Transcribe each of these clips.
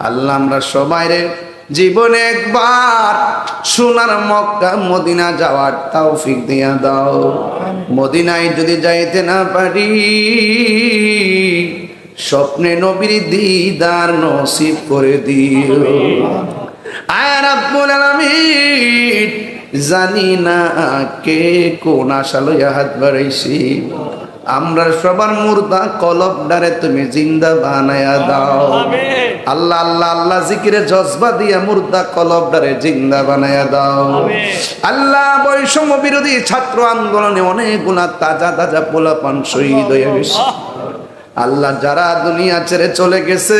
আল্লাহ আমরা সবাই রে জীবনে একবার সোনার মক্কা মদিনা যাওয়ার তাও তৌফিক দিয়া দাও। মদিনায় যদি যাইতে না পারি স্বপ্নে নবীর দিদার নসিব করে দিও। আয় রাব্বুল আলামিন জানি না কে কোন আশা লইয়া হাত বাড়াইছি। আমরা সবার মুর্দা কলব ডারে তুমি জিন্দা বানায়া দাও। আল্লাহ আল্লাহ আল্লাহ জিকিরে জজবা দিয়া মুর্দা কলব ডারে জিন্দা বানায়া দাও। আল্লাহ বৈষম্য বিরোধী ছাত্র আন্দোলনে অনেকগুলা তাজা তাজা পোলাপান শহীদ হয়ে গেছে। আল্লাহ যারা দুনিয়া ছেড়ে চলে গেছে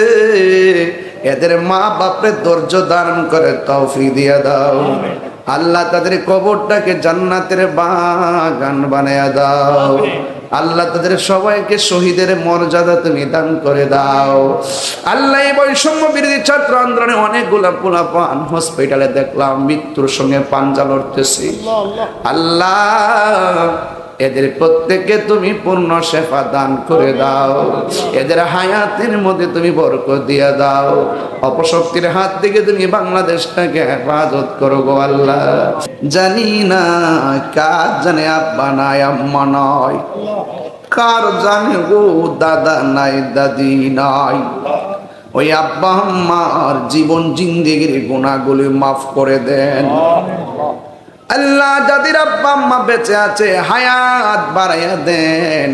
এদের মা বাপরে ধৈর্য ধারণ করে তৌফিক দিয়া দাও। আল্লাহ তাদের কবরটাকে জান্নাতের বাগান বানায়া দাও। আল্লাহ তাদের সবাইকে শহীদের মর্যাদা তুমি দান করে দাও। আল্লাহ এই বৈষম্য বিরোধী ছাত্র আন্দোলনে অনেকগুলা পোলা পান হসপিটালে দেখলাম মৃত্যুর সঙ্গে পাঞ্জা লড়তেছি। আল্লাহ এদের প্রত্যেককে তুমি পূর্ণ শেফা দান করে দাও। এদের হায়াতের মধ্যে তুমি বরক দিয়ে দাও। অপশক্তির হাত থেকে তুমি বাংলাদেশটাকে হেফাজত করো গো আল্লাহ। জানি না কার জানে আব্বা নাই আম্মা নয় কার জানে গো দাদা নাই দাদি নাই। ওই আব্বা আম্মার জীবন জিন্দিগির গুণাগুলি মাফ করে দেন। আল্লাহ যাদের আব্বা আম্মা বেঁচে আছে, হায়াত বাড়াইয়া দেন।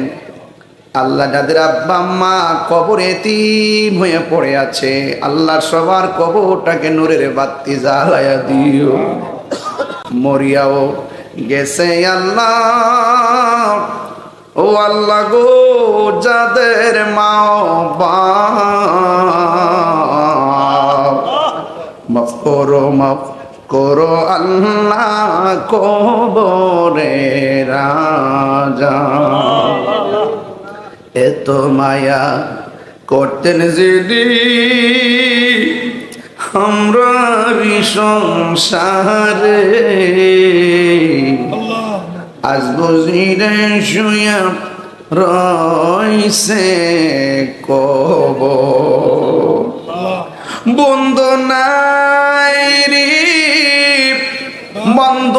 আল্লাহ যাদের আব্বা আম্মা কবর এতিম হয়ে পড়ে আছে আল্লাহ সবার কবরটাকে নূরের বাতি জ্বালাইয়া দিও। মরিয়াও গেছে আল্লাহ। ও আল্লাহ গো, যাদের মা বা মাফ করো, মাফ করো আল্লাহ কবরে রাজা। এত মায়া করতেন যদি আমরা সংসারে। আজ বুঝিরে শুয়া রইছে কব বন্ধ নাই রে বন্ধ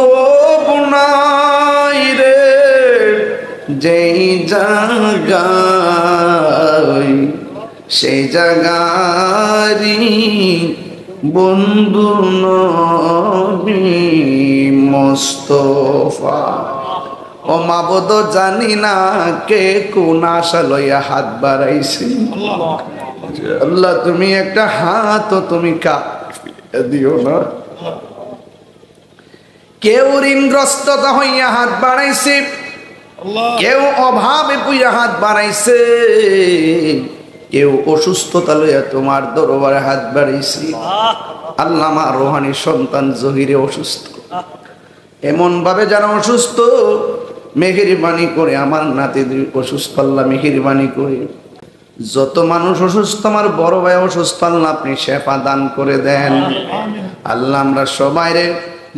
নাই রে, যেই জায়গায় সেই জায়গারি বন্ধু নবী মোস্তফা। ও মাবদ জানি না কে কোন আশা লইয়া হাত বাড়াইছে। আল্লাহ, তুমি একটা হাত তুমি কা দিও না। কেউ ঋণগ্রস্ততা হইয়া হাত বাড়াইছে। কেউ অভাবে পুইয়া হাত বাড়াইছে। কেউ অসুস্থতা লইয়া তোমার দরবারে হাত বাড়াইছে। আল্লাহ। মা রোহানি সন্তান জহিরে অসুস্থ। এমন ভাবে যারা অসুস্থ মেহেরবানি করে আমার নাতি অসুস্থ আল্লাহ মেহেরবানি করে। যত মানুষ অসুস্থ আমার বড় ভাই অসুস্থ আল্লাহ আপনি শেফা দান করে দেন। আল্লাহ আমরা সবাই রে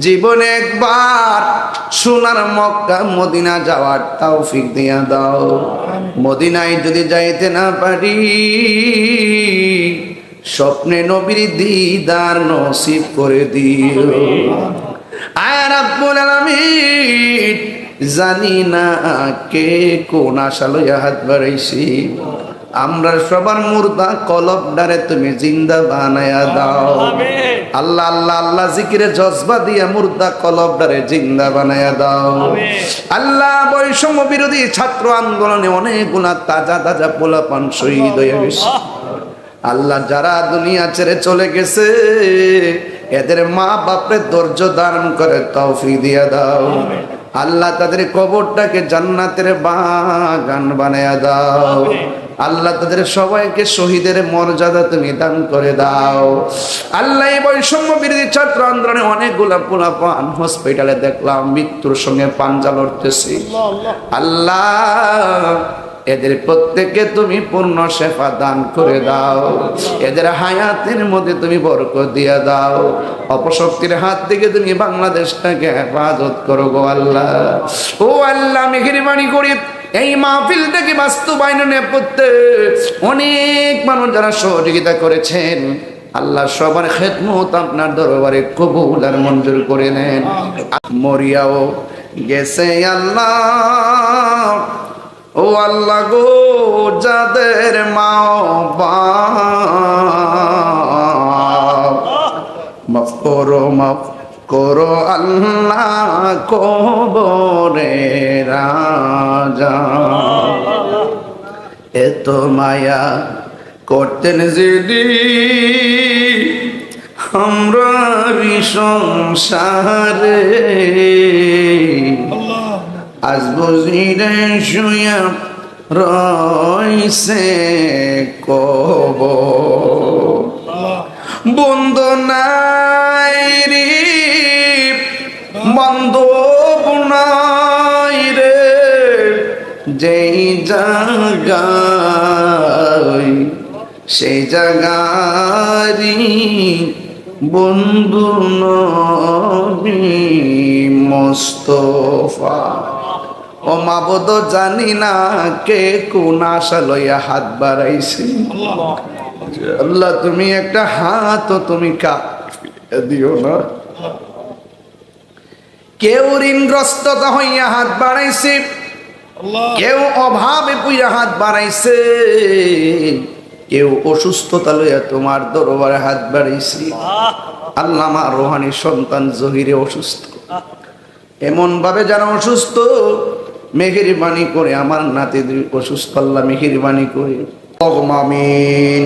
জীবনে একবার সোনার মক্কা মদিনা যাওয়ার তৌফিক দিয়া দাও। মদিনায় যদি যাইতে না পারি স্বপ্নে নবীর দিদার নসিব করে দিও। আয় রাব্বুল আলামিন জানি না কে কোন আশা লইয়া হাত বাড়াইছি। আমরা সবার মুর্দা কলব ডারে তুমি জিন্দা বানায়া দাও। আল্লাহ আল্লাহ আল্লাহ জিকিরে জজবা দিয়া মুর্দা কলব ডারে জিন্দা বানায়া দাও। আল্লাহ বৈষম্য বিরোধী ছাত্র আন্দোলনে অনেকগুলা তাজা তাজা পোলাপান শহীদ হয়ে গেছে। আল্লাহ যারা দুনিয়া ছেড়ে চলে গেছে এদের মা বাপরে ধৈর্য ধারণ করে তৌফিক দিয়া দাও। আল্লাহ তাদের কবরটাকে জান্নাতের বাগান বানায়া দাও। আল্লাহ তাদের সবাইকে শহীদের মর্যাদা তুমি দান করে দাও। আল্লাহ এই বৈষম্য বিরোধী ছাত্র আন্দোলনে অনেকগুলা পান হসপিটালে দেখলাম, মৃত্যুর সঙ্গে পাঞ্জা লড়তেছি। আল্লাহ, এদের প্রত্যেককে তুমি পূর্ণ শেফা দান করে দাও। এদের হায়াতের মধ্যে তুমি বরক দিয়ে দাও। অপশক্তির হাত থেকে তুমি বাংলাদেশটাকে হেফাজত করো গো আল্লাহ। ও আল্লাহ মেহেরবানি করে এই মাহফিলটাকে বাস্তবায়নের নেপথ্যে অনেক মানুষ যারা সহযোগিতা করেছেন, আল্লাহ সবার খেদমত আপনার দরবারে কবুল আর মঞ্জুর করে নেন। মরিয়াও গেছে আল্লাহ, ও আল্লাহ গো, যাদের মা মাফ করো, মাফ করো আল্লাহ কবরে রাজা। এত মায়া করতেন যদি আমরা সংসারে আজ বুঝিরে শুয়া রইছে কব বন্ধ নাই বন্ধ নাই রে, যেই জায়গায় সেই জায়গারি বন্ধু নবী মোস্তফা। ও মাবদ, জানি না কে কোন আশা লইয়া হাত বাড়াইছে। আল্লাহ, তুমি একটা হাত তুমি কা দিও না। কেউ ঋণগ্রস্ততা হইয়া হাত বাড়াইছে। কেউ অভাবে পুইয়া হাত বাড়াইছে। কেউ অসুস্থতা লইয়া তোমার দরবারে হাত বাড়াইছে। আল্লামা রোহানি সন্তান জহিরে অসুস্থ। এমন ভাবে যারা অসুস্থ মেঘের বাণী করে আমার নাতি অসুস্থ আল্লাহ মেঘের বাণী করে আমিন।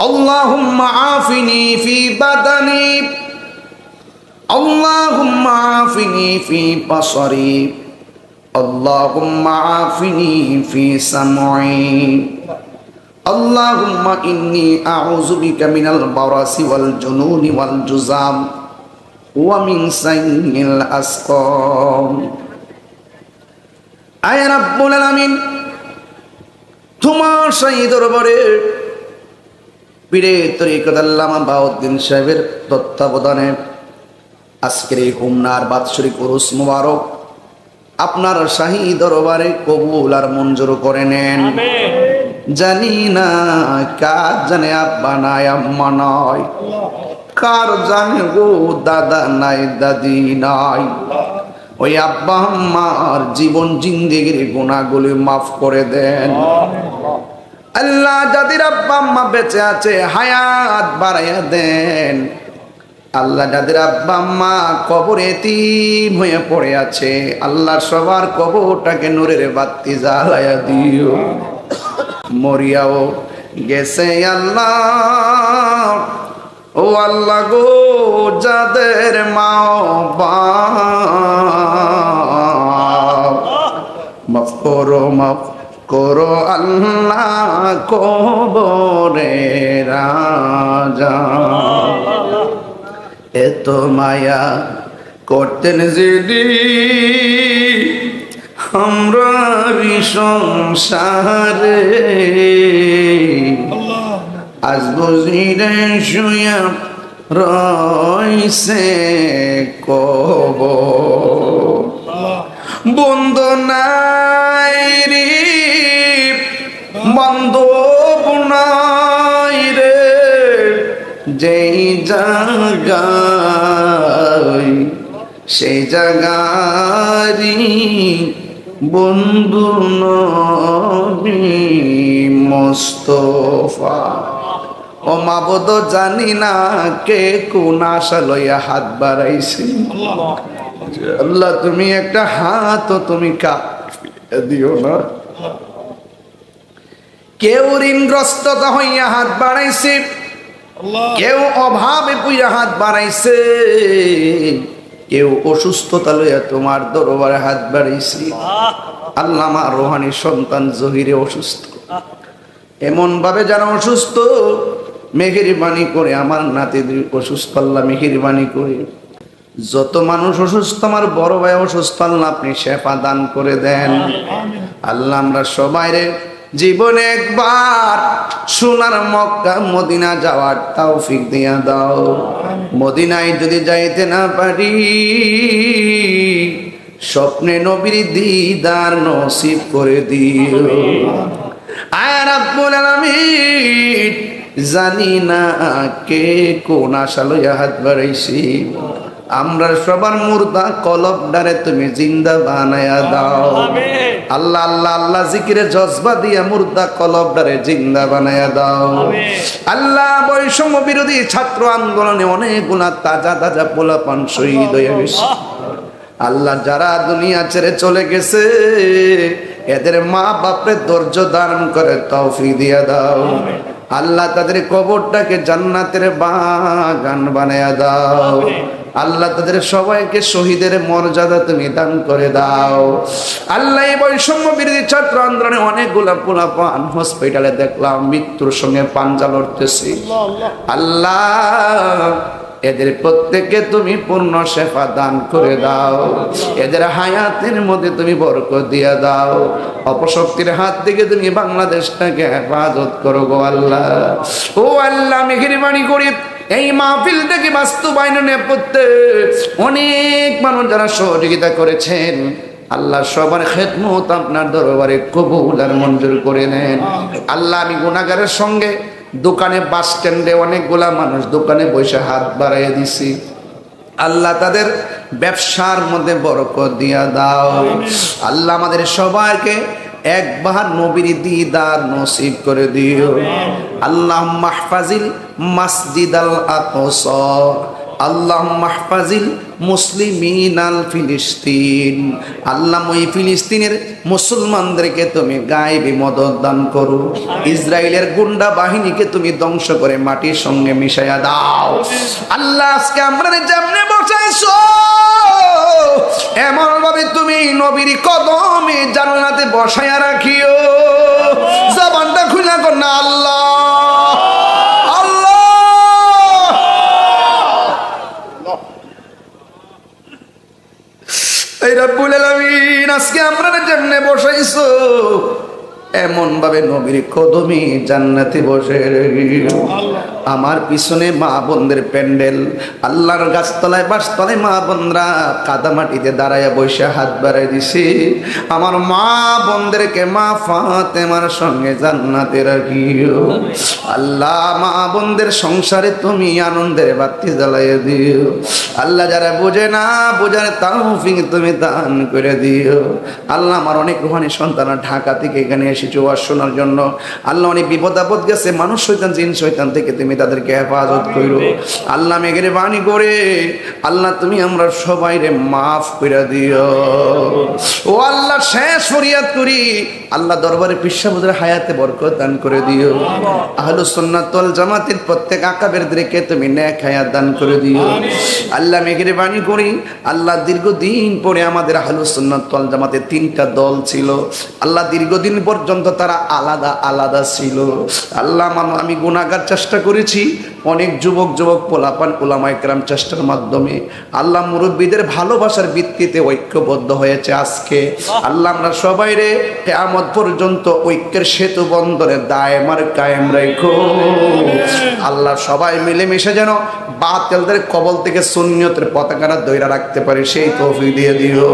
اللهم عافني في بدني اللهم عافني في بصري اللهم عافني في سمعي اللهم إني أعوذ بك من البرص والجنون والجزام ومن سيء الأسقام আয় রাব্বুল আলামিন তোমার সেই দরবারে পীরে তরিকত আল্লামা বাউদ্দিন সাহেবের তত্ত্বাবধানে আজকের এই হুমনার বাৎসরিক উরুস মুবারক আপনার শাহী দরবারে কবুল আর মঞ্জুর করে নেন। জানি না কার জানে আব্বা নাই আম্মা নয় কার জানে গো দাদা নাই দাদি নাই। ওই আব্বা আম্মার জীবন জিন্দিগির গুণাগুলি মাফ করে দেন। আল্লাহ যাদের আব্বা আম্মা বেঁচে আছে, হায়াত বাড়াইয়া দেন। আল্লাহ যাদের আব্বা আম্মা কবর এতিম হয়ে পড়ে আছে আল্লাহ সবার কবরটাকে নূরের বাতি জ্বালাইয়া দিও। মরিয়াও গেছে আল্লাহ। ও আল্লাহ গো, যাদের মা মাফ করো, মাফ করো আল্লাহ কবরে রাজা। এত মায়া করতেন যদি আমরা সংসারে আজ বুঝিরে শুয়া রইছে কব বন্ধ যেই জায়গায় সেই জায়গারি বন্ধু নবী মোস্তফা। ও মাবদ জানি না কে কোন আশা লইয়া হাত বাড়াইছে। আল্লাহ, তুমি একটা হাত তুমি কাপ দিও না। কেউ ঋণগ্রস্ততা হইয়া হাত বাড়াইছে। কেউ অভাবে পুইয়া হাত বাড়াইছে। কেউ অসুস্থতা লইয়া তোমার দরবারে হাত বাড়াইছে। আল্লামা রোহানি সন্তান জহিরে অসুস্থ। এমন ভাবে যারা অসুস্থ মেহেরবানি করে আমার নাতি অসুস্থ আল্লাহ মেহেরবানি করে। যত মানুষ অসুস্থ আমার বড় ভাই অসুস্থ আল্লাহ আপনি শেফা দান করে দেন। আল্লাহ আমরা সবাই রে জীবনে একবার সোনার মক্কা, মদিনা যাওয়ার তৌফিক দিয়া দাও। মদিনায় যদি যাইতে না পারি, স্বপ্নে নবীর দিদার নসিব করে দিও। আয় রাব্বুল আলামিন, জানি না কে কোন আশা লইয়া হাত বাড়াইছি। আমরা সবার মুর্দা কলব ডারে তুমি জিন্দা বানায়া দাও। আল্লাহ আল্লাহ আল্লাহ জিকিরে জজবা দিয়া মুর্দা কলব ডারে জিন্দা বানায়া দাও। আল্লাহ বৈষম্য বিরোধী ছাত্র আন্দোলনে অনেকগুলা তাজা তাজা পোলাপান শহীদ হয়ে গেছে। আল্লাহ। যারা দুনিয়া ছেড়ে চলে গেছে এদের মা বাপরে ধৈর্য ধারণ করে তৌফিক দিয়া দাও। আল্লাহ তাদের কবরটাকে জান্নাতের বাগান বানায়া দাও। আল্লাহ তাদের সবাইকে শহীদের মর্যাদা তুমি দান করে দাও। আল্লাহ এই বৈষম্য বিরোধী ছাত্র আন্দোলনে অনেকগুলা পোলা পান হসপিটালে দেখলাম মৃত্যুর সঙ্গে পাঞ্জা লড়তেছি। আল্লাহ এদের প্রত্যেককে তুমি পূর্ণ শেফা দান করে দাও। এদের হায়াতের মধ্যে তুমি বরকত দিয়ে দাও। অপশক্তির হাত থেকে তুমি বাংলাদেশটাকে হেফাজত করো গো আল্লাহ। ও আল্লাহ মেহেরবানি করি, এই মাহফিল থেকে বাস্তবায়ন নেপথ্যে অনেক মানুষ যারা সহযোগিতা করেছেন, আল্লাহ সবার খেদমত আপনার দরবারে কবুল আর মঞ্জুর করে নেন। আল্লাহ, আমি গুণাগারের সঙ্গে দোকানে বাস স্ট্যান্ডে অনেকগুলা মানুষ দোকানে বসে হাত বাড়াইয়া দিছি। আল্লাহ তাদের ব্যবসার মধ্যে বরকত দিয়া দাও। আল্লাহ আমাদের সবাইকে একবার নবীর দিদার নসিব করে দিও। আল্লাহ মাহফাজিল মাসজিদ আল আকস আল্লাহ মাহফাজিল মুসলিমিন আল ফিলিস্তিন। আল্লাহ ওই ফিলিস্তিনের মুসলমানদেরকে তুমি গায়েবী মদত দান করো। ইসরায়েলের গুন্ডা বাহিনীকে তুমি ধ্বংস করে মাটির সঙ্গে মিশাইয়া দাও। আল্লাহ আজকে আমরা যেমনে বসাইছো এমন ভাবে তুমি নবীর কদমে জান্নাতে বসাইয়া রাখিও জবানটা খুলে কর না আল্লাহ আল্লাহ এই রব্বুল আলামিন আজকে আমরা যেমনে বসাইছো। এমন ভাবে নবীর কদমি জান্নাতে বসে। আমার পিছনে মা বোনদের প্যান্ডেল, আল্লাহর গাছতলায়, বাসতলায় মা বোনরা কাদা মাটিতে দাঁড়ায় বসে হাত বাড়াই দিছে। আমার মা বোনদেরকে মা ফাতেমার সঙ্গে জান্নাতে রাখিও। আল্লাহ, মা বোনদের সংসারে তুমি আনন্দের বাতি জ্বালাইয়ে দিও। আল্লাহ যারা বোঝে না, বোঝার তাও তুমি দান করে দিও। আল্লাহ আমার অনেক রুহানি সন্তান ঢাকা থেকে এখানে এসেছে ওয়াজ শোনার জন্য। আল্লাহ অনেক বিপদ আপদ গেছে মানুষ শৈতান জিন শৈতান থেকে তুমি তাদেরকে হেফাজত করো আল্লাহ মেঘের বাণী করে আল্লাহ তুমি আমরা সবাই রে মাফ করে দিও। ও আল্লাহ শেষ ফরিয়াদ করি। আল্লাহ দরবারে পিসাবুদের হায়াতে বরকত দান করে দিও। আহলু সুন্নাতুল জামাতের প্রত্যেক আকাবেরদেরকে তুমি ন্যাক হায়াত দান করে দিও। আল্লাহ মেঘের বাণী করি। আল্লাহ দীর্ঘদিন পরে আমাদের আহলু সুন্নাতুল জামাতের তিনটা দল ছিল। আল্লাহ দীর্ঘদিন পর্যন্ত তারা আলাদা আলাদা ছিল। আল্লাহ মানো আমি গুণাগার চেষ্টা করেছি। অনেক যুবক যুবক পোলাপান ওলামা একরাম চেষ্টার মাধ্যমে আল্লাহ মুরব্বীদের ভালোবাসার ভিত্তিতে ঐক্যবদ্ধ হয়েছে আজকে। আল্লাহ আমরা সবাই রে কেয়ামত পর্যন্ত ঐক্যের সেতু বন্ধনে দায়মার কায়েম রেখো আল্লাহ সবাই মিলেমিশে যেন বাতেলদের কবল থেকে সুন্নিয়তের পতাকাটা দৈরা রাখতে পারে, সেই তৌফিক দিয়ে দিও।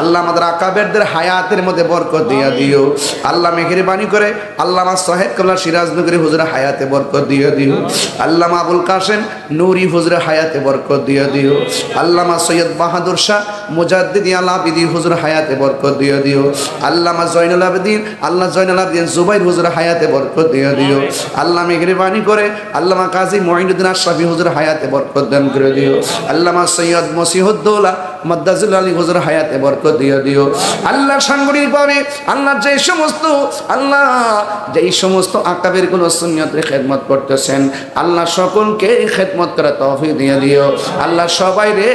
আল্লাহ আমাদের আকাবেরদের হায়াতের মধ্যে বরকত দিয়ে দিও। আল্লাহ মেহেরবানি করে আল্লাহ আমার সাহেব কাল্লা সিরাজনগরী হুজুরা হায়াতে বরকত দিয়ে দিও। আল্লাহ আবুল কাসেম নুরি হুজরে হায়াতে বরকত দিয়ে দিও। আল্লামা সৈয়দ বাহাদুর শাহ মুজাদ্দিদি আল্লাহ আবিদি হুজুর হায়াতে বরকত দিয়ে দিও। আল্লামা জয়নুল আবেদিন আল্লাহ জয়নুল আবেদিন জুবাইর হুজুর হায়াতে বরকত দিয়ে দিও। আল্লাহ মেহরবানি করে আল্লামা কাজী মহিনুদ্দিন আশরাফি হুজুর হায়াতে বরকত দান করে দিও। আল্লামা সৈয়দ মসিহুদ্দৌলা মাদ্দাজুল আলী হুজুর হায়াতে বরকত দিয়ে দিও। আল্লাহ সাংগঠনিক পরে আল্লাহ যে সমস্ত, আল্লাহ যেই সমস্ত আকাবেরগুলো সুনিয়তের খেদমত করতেছেন, আল্লাহ সকলকে খেদমত করা তৌফিক দিয়ে দিও। আল্লাহ সবাই রে,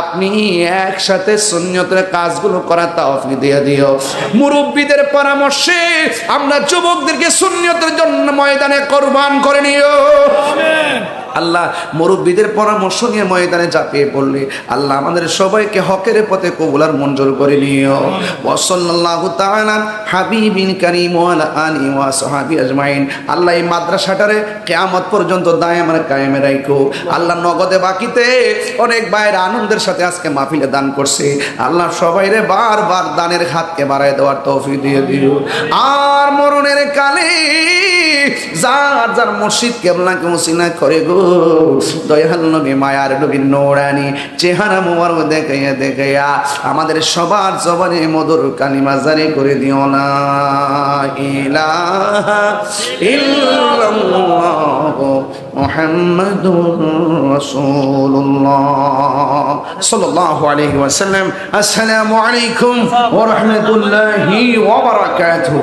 আপনি একসাথে সুনিয়তের কাজগুলো করা তৌফিক দিয়ে দিও। মুরব্বীদের পরামর্শে আমরা যুবকদেরকে সুনিয়তের জন্য ময়দানে কোরবান করে নিও। আল্লাহ মুরব্বীদের পরামর্শ নিয়ে ময়দানে চাপিয়ে পড়লে আল্লাহ আমাদের সবাইকে হকের পথে কবুলার মঞ্জুর করে নিও। ওয়াসাল্লাল্লাহু তাআলা হাবিবিন কারীম আলি ওয়া সাহাবি আজমাইন। আল্লাহ এই মাদ্রাসাটারে কিয়ামত পর্যন্ত দায়াম আর কায়েমে রাখো আল্লাহ নগদে বাকিতে অনেক ভাইয়ের আনন্দের সাথে আজকে মাহফিলে দান করছে। আল্লাহ সবাইরে বারবার দানের হাতকে বাড়ায় দেওয়ার তৌফিক দিয়ে দিও। আর মরণের কালে যার যার মসজিদ কেবলাকে মুসিনা করে গো। দয়াল নবী, মায়ার নবী, নোরানি, চেহারা মোবার দেখাইয়া দেখাইয়া আমাদের সবার জবানে মধুর কালিমা জারি করে দিও না। ইল্লাল্লাহ মুহাম্মাদুর রাসূলুল্লাহ সাল্লাল্লাহু আলাইহি ওয়াসাল্লাম। আসসালামু আলাইকুম ওয়া রাহমাতুল্লাহি ওয়া বারাকাতুহু।